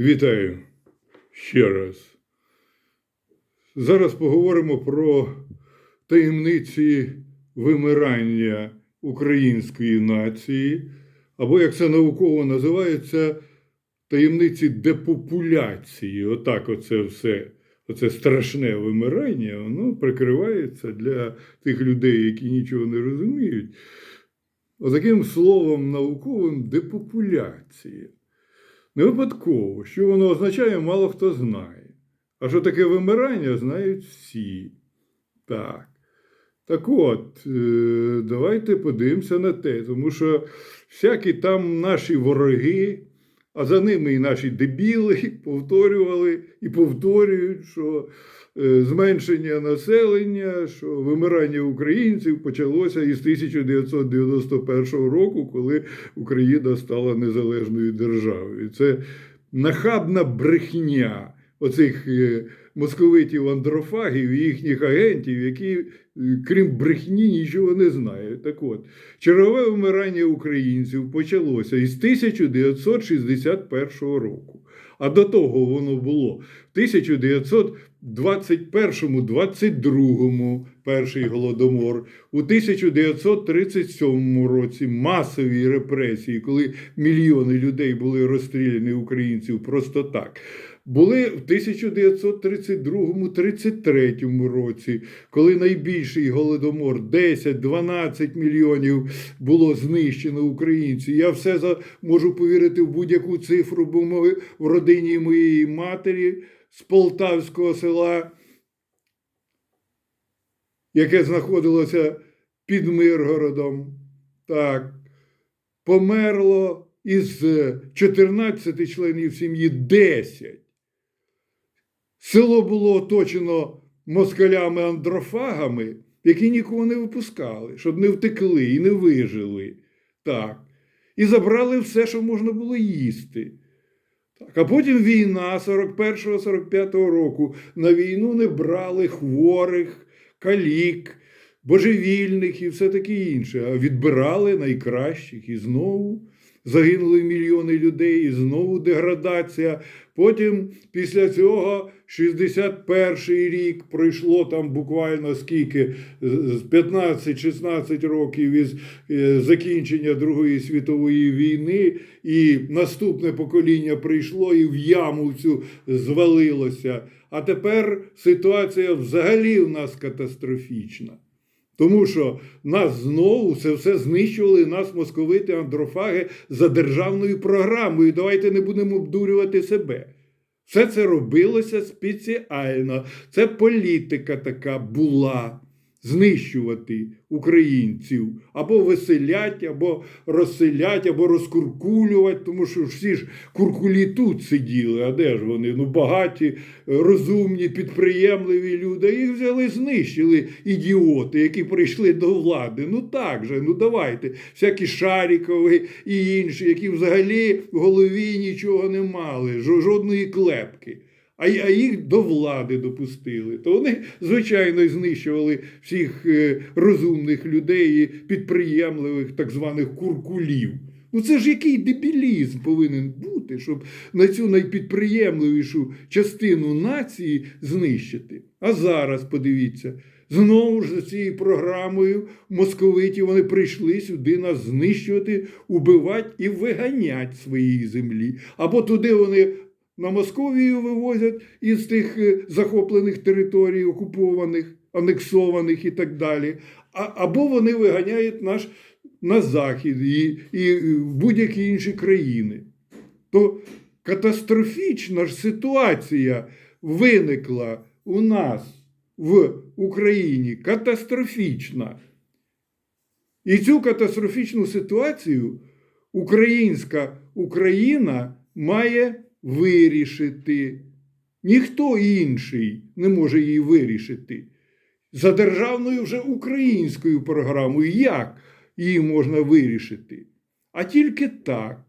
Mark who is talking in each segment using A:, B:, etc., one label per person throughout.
A: Вітаю ще раз. Зараз поговоримо про таємниці вимирання української нації, або, як це науково називається, таємниці депопуляції. Отак оце все, оце страшне вимирання, воно прикривається для тих людей, які нічого не розуміють. Отаким словом науковим депопуляція. Не випадково, що воно означає, мало хто знає. А що таке вимирання, знають всі. Так. Так от, е, давайте подивимося на те, тому що всякі там наші вороги, а за ними і наші дебіли повторювали і повторюють, що е, зменшення населення, що вимирання українців почалося із 1991 року, коли Україна стала незалежною державою. Це нахабна брехня оцих е, московитів андрофагів і їхніх агентів, які, е, крім брехні, нічого не знають. Так от, чергове вимирання українців почалося із 1961 року. А до того воно було в 1921-22 перший голодомор, у 1937 році масові репресії, коли мільйони людей були розстріляні українців просто так. Були в 1932-33 році, коли найбільший голодомор 10-12 мільйонів було знищено українців. Я все за можу повірити в будь-яку цифру, бо ми в родині моєї матері з полтавського села, яке знаходилося під Миргородом, так, померло із 14 членів сім'ї 10. Село було оточено москалями-андрофагами, які нікого не випускали, щоб не втекли і не вижили. Так. І забрали все, що можна було їсти. Так. А потім війна 41-45 року. На війну не брали хворих, калік, божевільних і все таке інше, а відбирали найкращих і знову. Загинули мільйони людей, і знову деградація. Потім, після цього, 61-й рік пройшло там буквально скільки, з 15-16 років із е, закінчення Другої світової війни, і наступне покоління прийшло і в яму цю звалилося. А тепер ситуація взагалі в нас катастрофічна. Тому що нас знову це все знищували, нас московити, андрофаги за державною програмою. Давайте не будемо обдурювати себе. Все це робилося спеціально. Це політика така була. Знищувати українців або веселять, або розселять, або розкуркулювати, тому що всі ж куркулі тут сиділи. А де ж вони? Ну, багаті, розумні, підприємливі люди. Їх взяли, знищили ідіоти, які прийшли до влади. Ну так же, ну давайте. Всякі Шарікови і інші, які взагалі в голові нічого не мали, жо- жодної клепки а їх до влади допустили. То вони, звичайно, знищували всіх е, розумних людей, і підприємливих так званих куркулів. Ну це ж який дебілізм повинен бути, щоб на цю найпідприємливішу частину нації знищити. А зараз подивіться. Знову ж за цією програмою московиті вони прийшли сюди нас знищувати, убивати і виганять своєї землі. Або туди вони на Московію вивозять із тих е, захоплених територій, окупованих, анексованих і так далі. А, або вони виганяють наш на Захід і, і в будь-які інші країни. То катастрофічна ж ситуація виникла у нас в Україні. Катастрофічна. І цю катастрофічну ситуацію українська Україна має вирішити. Ніхто інший не може її вирішити. За державною вже українською програмою, як її можна вирішити? А тільки так.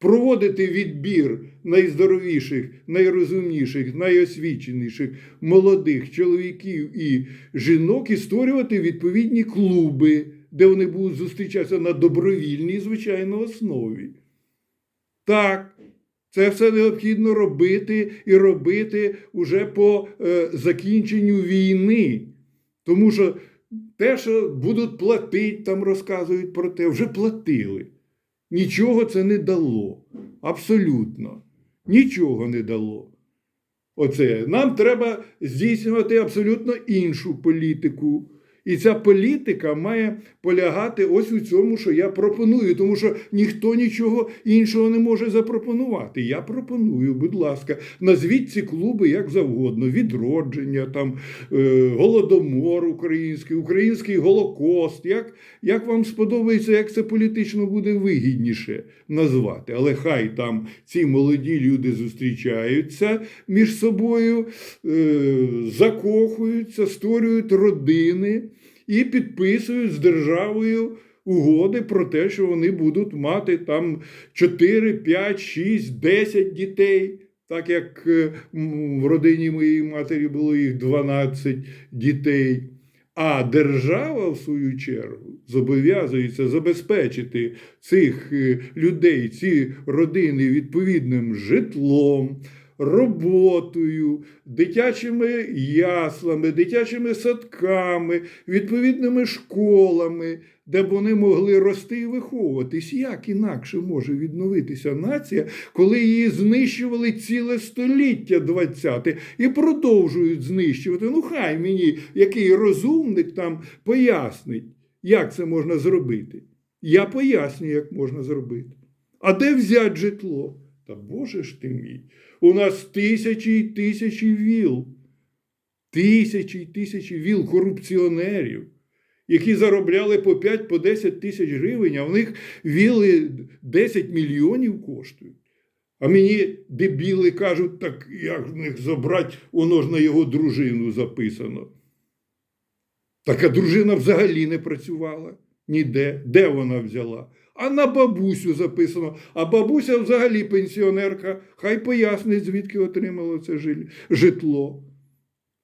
A: Проводити відбір найздоровіших, найрозумніших, найосвіченіших молодих чоловіків і жінок і створювати відповідні клуби, де вони будуть зустрічатися на добровільній, звичайно, основі. Так, Це все необхідно робити і робити уже по е, закінченню війни. Тому що те, що будуть платити, там розказують про те, вже платили. Нічого це не дало. Абсолютно. Нічого не дало. Оце. Нам треба здійснювати абсолютно іншу політику. І ця політика має полягати ось у цьому, що я пропоную, тому що ніхто нічого іншого не може запропонувати. Я пропоную, будь ласка, назвіть ці клуби як завгодно: відродження, там, е, голодомор український, український голокост. Як, як вам сподобається, як це політично буде вигідніше назвати? Але хай там ці молоді люди зустрічаються між собою, е, закохуються, створюють родини і підписують з державою угоди про те, що вони будуть мати там 4, 5, 6, 10 дітей. Так як е, в родині моєї матері було їх 12 дітей. А держава, в свою чергу, зобов'язується забезпечити цих е, людей, ці родини відповідним житлом, роботою, дитячими яслами, дитячими садками, відповідними школами, де б вони могли рости і виховуватись. Як інакше може відновитися нація, коли її знищували ціле століття 20 і продовжують знищувати? Ну, хай мені який розумник там пояснить, як це можна зробити. Я пояснюю, як можна зробити. А де взяти житло? Та Боже ж ти мій, у нас тисячі й тисячі віл, тисячі й тисячі віл корупціонерів, які заробляли по 5 по 10 тисяч гривень, а в них віли 10 мільйонів коштують. А мені дебіли кажуть, так як в них забрати, воно ж на його дружину записано. Така дружина взагалі не працювала ніде. Де вона взяла? А на бабусю записано. А бабуся взагалі пенсіонерка. Хай пояснить, звідки отримала це житло.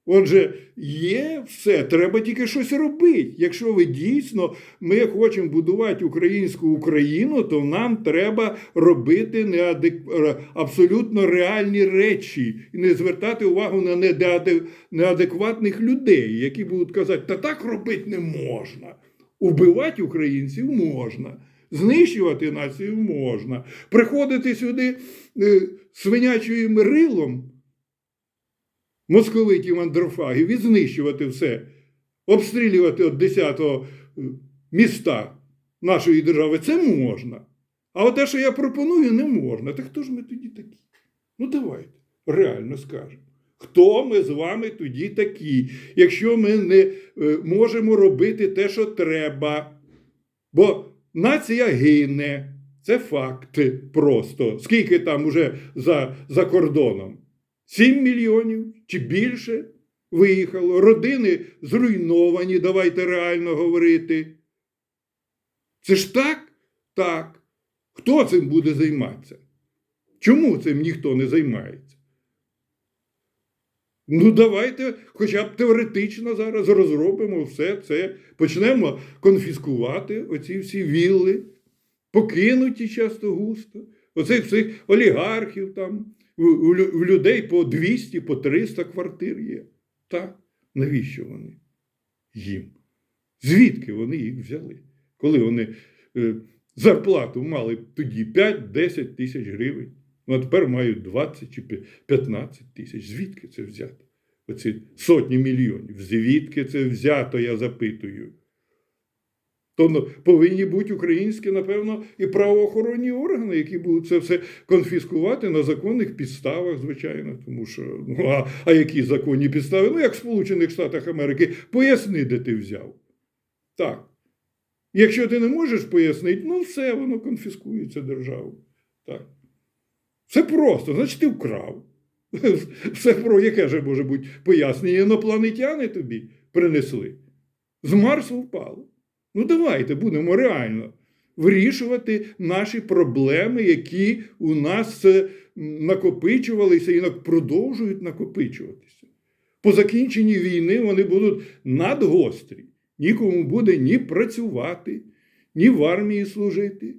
A: Отже, є все, треба тільки щось робити. Якщо ви дійсно ми хочемо будувати українську Україну, то нам треба робити неадек... е, абсолютно реальні речі і не звертати увагу на неадекватних людей, які будуть казати, та так робити не можна. Убивати українців можна. Знищувати націю можна. Приходити сюди е, свинячим рилом московитів андрофагів і знищувати все, обстрілювати от 10-го е, міста нашої держави, це можна. А от те, що я пропоную, не можна. Так хто ж ми тоді такі? Ну давайте, реально скажемо. Хто ми з вами тоді такі, якщо ми не е, можемо робити те, що треба? Бо нація гине, це факт просто. Скільки там уже за, за кордоном? 7 мільйонів чи більше виїхало. Родини зруйновані, давайте реально говорити. Це ж так? Так. Хто цим буде займатися? Чому цим ніхто не займається? Ну, давайте хоча б теоретично зараз розробимо все це, почнемо конфіскувати оці всі вілли, покинуті часто густо, оцих всіх олігархів там, у людей по 200, по 300 квартир є. Так, навіщо вони їм? Звідки вони їх взяли? Коли вони е, зарплату мали тоді 5-10 тисяч гривень, ну а тепер мають 20 чи 15 тисяч. Звідки це взято? Оці сотні мільйонів. Звідки це взято, я запитую. То ну, повинні бути українські, напевно, і правоохоронні органи, які будуть це все конфіскувати на законних підставах, звичайно. Тому що, ну, а, а які законні підстави? Ну, як в Сполучених Штатах Америки, поясни, де ти взяв. Так. Якщо ти не можеш пояснити, ну все, воно конфіскується державою. Так. Все просто, значить, ти вкрав. Все про яке же може бути пояснення? Інопланетяни тобі принесли. З Марсу впало. Ну, давайте будемо реально вирішувати наші проблеми, які у нас е, накопичувалися і продовжують накопичуватися. По закінченні війни вони будуть надгострі. Нікому буде ні працювати, ні в армії служити,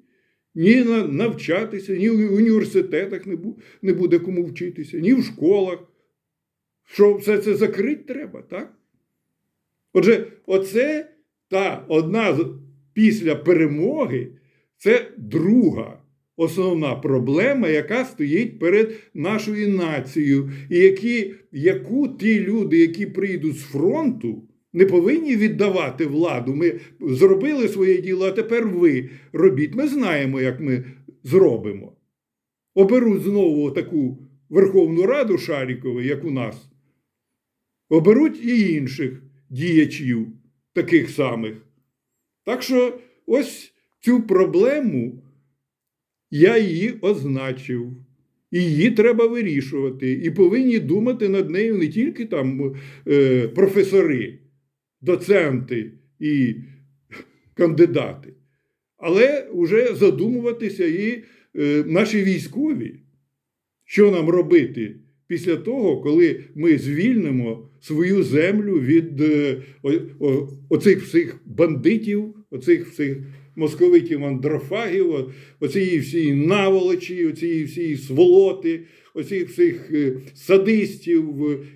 A: ні на, навчатися, ні в університетах не буде кому вчитися, ні в школах. Що все це закрити треба, так? Отже, оце та одна після перемоги, це друга основна проблема, яка стоїть перед нашою нацією, і які, яку ті люди, які прийдуть з фронту, не повинні віддавати владу. Ми зробили своє діло, а тепер ви робіть. Ми знаємо, як ми зробимо. Оберуть знову таку Верховну Раду Шарікову, як у нас. Оберуть і інших діячів, таких самих. Так що ось цю проблему я її означив. І її треба вирішувати. І повинні думати над нею не тільки там е, професори, доценти і кандидати, але вже задумуватися і е, наші військові, що нам робити після того, коли ми звільнимо свою землю від е, оцих всіх бандитів, оцих всіх московитів андрофагів, оцієї всієї наволочі, оцієї всієї сволоти, оцих всіх е, садистів,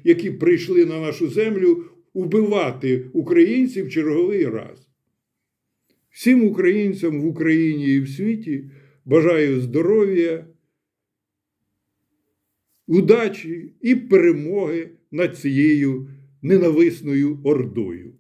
A: які прийшли на нашу землю вбивати українців черговий раз. Всім українцям в Україні і в світі бажаю здоров'я, удачі і перемоги над цією ненависною ордою.